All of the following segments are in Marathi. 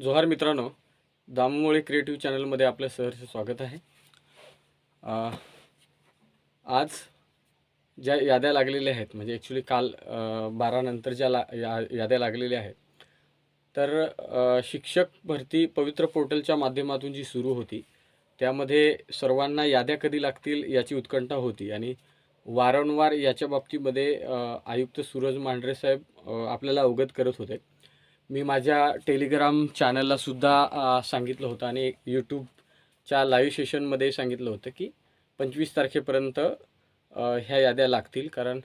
जोहार मित्रांनो दामोळे क्रिएटिव्ह चॅनलमध्ये आपलं सहर्ष स्वागत आहे. आज ज्या याद्या लागलेल्या आहेत म्हणजे ॲक्च्युली काल बारानंतर ज्या ला या याद्या लागलेल्या आहेत तर शिक्षक भरती पवित्र पोर्टलच्या माध्यमातून जी सुरू होती त्यामध्ये सर्वांना याद्या कधी लागतील याची उत्कंठा होती आणि वारंवार याच्या बाबतीमध्ये आयुक्त सूरज मांढरे साहेब आपल्याला अवगत करत होते. मी माझ्या टेलिग्राम चॅनलला सुद्धा सांगितलं होतं आणि यूट्यूबच्या लाईव्ह सेशनमध्ये सांगितलं होतं की पंचवीस तारखेपर्यंत ह्या याद्या लागतील. कारण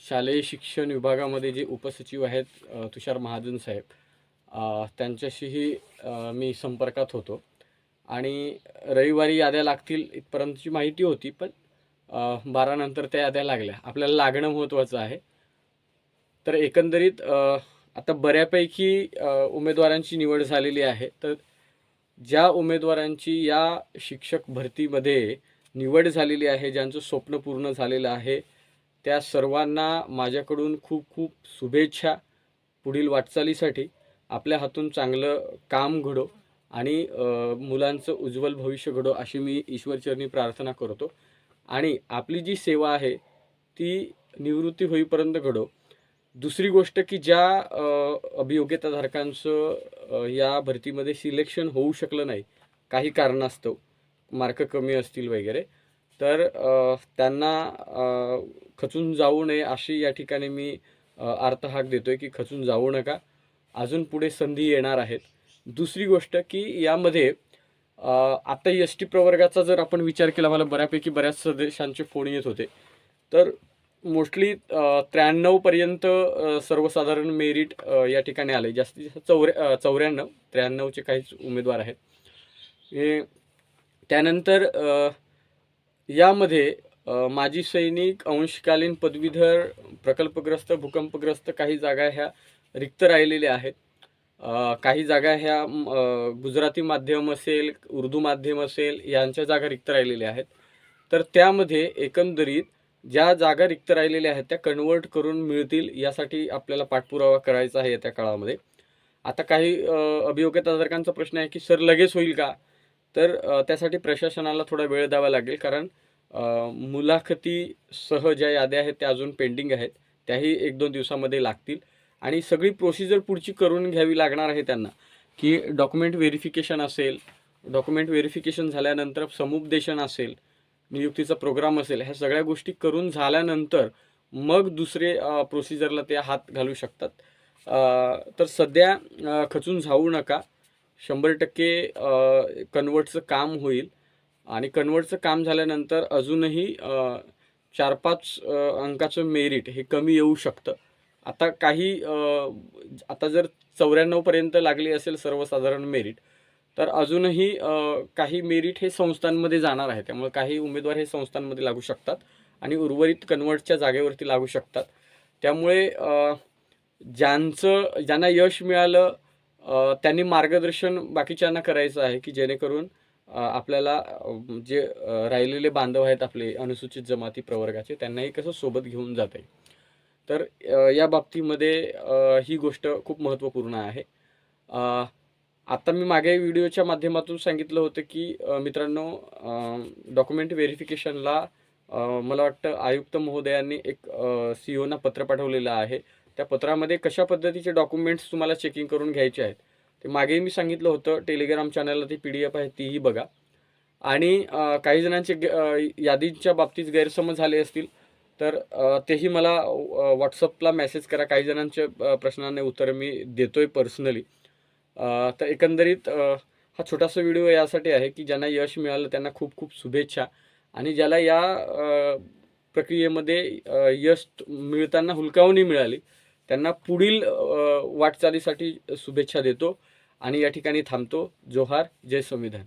शालेय शिक्षण विभागामध्ये जे उपसचिव आहेत तुषार महाजन साहेब त्यांच्याशीही मी संपर्कात होतो. आणि रविवारी याद्या लागतील इथपर्यंतची माहिती होती पण बारानंतर त्या याद्या लागल्या. आपल्याला लागणं महत्त्वाचं आहे. तर एकंदरीत आता बऱ्यापैकी उमेदवारांची निवड झालेली आहे. तर ज्या उमेदवारांची या शिक्षक भरतीमध्ये निवड झालेली आहे ज्यांचं स्वप्न पूर्ण झालेलं आहे त्या सर्वांना माझ्याकडून खूप खूप शुभेच्छा पुढील वाटचालीसाठी. आपल्या हातून चांगलं काम घडो आणि मुलांचं उज्ज्वल भविष्य घडो अशी मी ईश्वरचरणी प्रार्थना करतो. आणि आपली जी सेवा आहे ती निवृत्ती होईपर्यंत घडो. दुसरी गोष्ट की ज्या अभियोग्यताधारकांचं या भरतीमध्ये सिलेक्शन होऊ शकलं नाही काही कारणास्तव मार्क कमी असतील वगैरे तर त्यांना खचून जाऊ नये अशी या ठिकाणी मी अ, अर्थहाक देतोय की खचून जाऊ नका. अजून पुढे संधी येणार आहेत. दुसरी गोष्ट की यामध्ये आता एस टी प्रवर्गाचा जर आपण विचार केला मला बऱ्यापैकी बऱ्याच सदस्यांचे फोन येत होते. तर मोस्टली त्र्याण्णवपर्यंत सर्वसाधारण मेरिट या ठिकाणी आले जास्तीत जास्त चौऱ्या चौऱ्याण्णव त्र्याण्णवचे काहीच उमेदवार आहेत. हे त्यानंतर यामध्ये माजी सैनिक अंशकालीन पदवीधर प्रकल्पग्रस्त भूकंपग्रस्त काही जागा ह्या रिक्त राहिलेल्या आहेत. काही जागा ह्या गुजराती माध्यम असेल उर्दू माध्यम असेल यांच्या जागा रिक्त राहिलेल्या आहेत. तर त्यामध्ये एकंदरीत ज्या जागा रिक्त राहिलेल्या आहेत त्या कन्वर्ट करून मिळतील यासाठी आपल्याला पाठपुरावा करायचा आहे येत्या काळामध्ये. आता काही अभियोग्यताधारकांचा प्रश्न आहे की सर लगेच होईल का? तर त्यासाठी प्रशासनाला थोडा वेळ द्यावा लागेल कारण मुलाखतीसह ज्या याद्या आहेत त्या अजून पेंडिंग आहेत त्याही एक दोन दिवसामध्ये लागतील. आणि सगळी प्रोसिजर पुढची करून घ्यावी लागणार आहे त्यांना की डॉक्युमेंट व्हेरिफिकेशन असेल डॉक्युमेंट व्हेरिफिकेशन झाल्यानंतर समुपदेशन असेल नियुक्तीचा प्रोग्राम असेल ह्या सगळ्या गोष्टी करून झाल्यानंतर मग दुसरे प्रोसिजरला ते हात घालू शकतात. तर सध्या खचून जाऊ नका. शंभर टक्के कन्वर्टचं काम होईल. आणि कन्वर्टचं काम झाल्यानंतर अजूनही चार पाच अंकाचं मेरिट हे कमी येऊ शकतं. आता काही आता जर चौऱ्याण्णवपर्यंत लागली असेल सर्वसाधारण मेरिट तर अजूनही काही मेरिट हे संस्थांमध्ये जाणार आहे. त्यामुळे काही उमेदवार हे संस्थांमध्ये लागू शकतात आणि उर्वरित कन्वर्टच्या जागेवरती लागू शकतात. त्यामुळे ज्यांचं ज्यांना यश मिळालं त्यांनी मार्गदर्शन बाकीच्यांना करायचं आहे की जेणेकरून आपल्याला जे राहिलेले बांधव आहेत आपले अनुसूचित जमाती प्रवर्गाचे त्यांनाही कसं सोबत घेऊन जाता आहे तर या बाबतीमध्ये ही गोष्ट खूप महत्त्वपूर्ण आहे. आता मी मागे व्हिडिओच्या माध्यमातून सांगितलं होतं की मित्रांनो डॉक्युमेंट व्हेरिफिकेशनला मला वाटतं आयुक्त महोदयांनी एक सी ओना पत्र पाठवलेलं आहे. त्या पत्रामध्ये कशा पद्धतीचे डॉक्युमेंट्स तुम्हाला चेकिंग करून घ्यायचे आहेत ते मागेही मी सांगितलं होतं. टेलिग्राम चॅनलला ती पी डी एफ आहे तीही बघा. आणि काही जणांचे यादींच्या यादीच्या बाबतीत गैरसमज झाले असतील तर तेही मला व्हॉट्सअपला मेसेज करा. काही जणांच्या प्रश्नांना उत्तर मी देतो आहे पर्सनली तर एकंदरीत हा छोटासा व्हिडिओ यासाठी आहे की ज्यांना यश मिळालं त्यांना खूप खूप शुभेच्छा. आणि ज्याला या प्रक्रियेमध्ये यश मिळताना हुलकावणी मिळाली त्यांना पुढील वाटचालीसाठी शुभेच्छा देतो. आणि या ठिकाणी थांबतो. जोहार. जय संविधान.